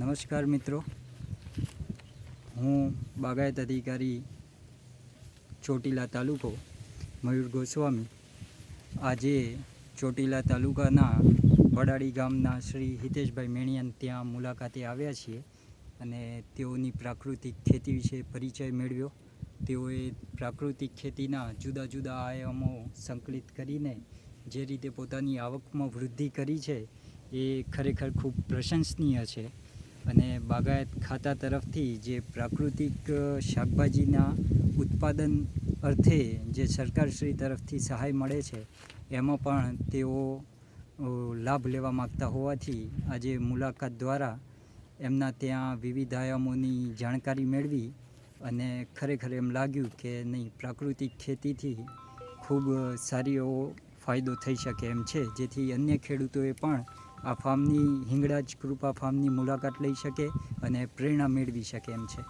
નમસ્કાર મિત્રો. હું બાગાયત અધિકારી ચોટીલા તાલુકો મયુર ગોસ્વામી. આજે ચોટીલા તાલુકાના વડાળી ગામના શ્રી હિતેશભાઈ મેણિયાન ત્યાં મુલાકાતે આવ્યા છીએ અને તેઓની પ્રાકૃતિક ખેતી વિશે પરિચય મેળવ્યો. તેઓએ પ્રાકૃતિક ખેતીના જુદા જુદા આયામો સંકલિત કરીને જે રીતે પોતાની આવકમાં વૃદ્ધિ કરી છે એ ખરેખર ખૂબ પ્રશંસનીય છે. અને બાગાયત ખાતા તરફથી જે પ્રાકૃતિક શાકભાજીના ઉત્પાદન અર્થે જે સરકારશ્રી તરફથી સહાય મળે છે, એમાં પણ તેઓ લાભ લેવા માગતા હોવાથી આજે મુલાકાત દ્વારા એમના ત્યાં વિવિધ આયામોની જાણકારી મેળવી અને ખરેખર એમ લાગ્યું કે નહીં, પ્રાકૃતિક ખેતીથી ખૂબ સારી એવો ફાયદો થઈ શકે એમ છે. જેથી અન્ય ખેડૂતોએ પણ આ ફાર્મની હિંગળાજ કૃપા ફાર્મની મુલાકાત લઈ શકે અને પ્રેરણા મેળવી શકે એમ છે.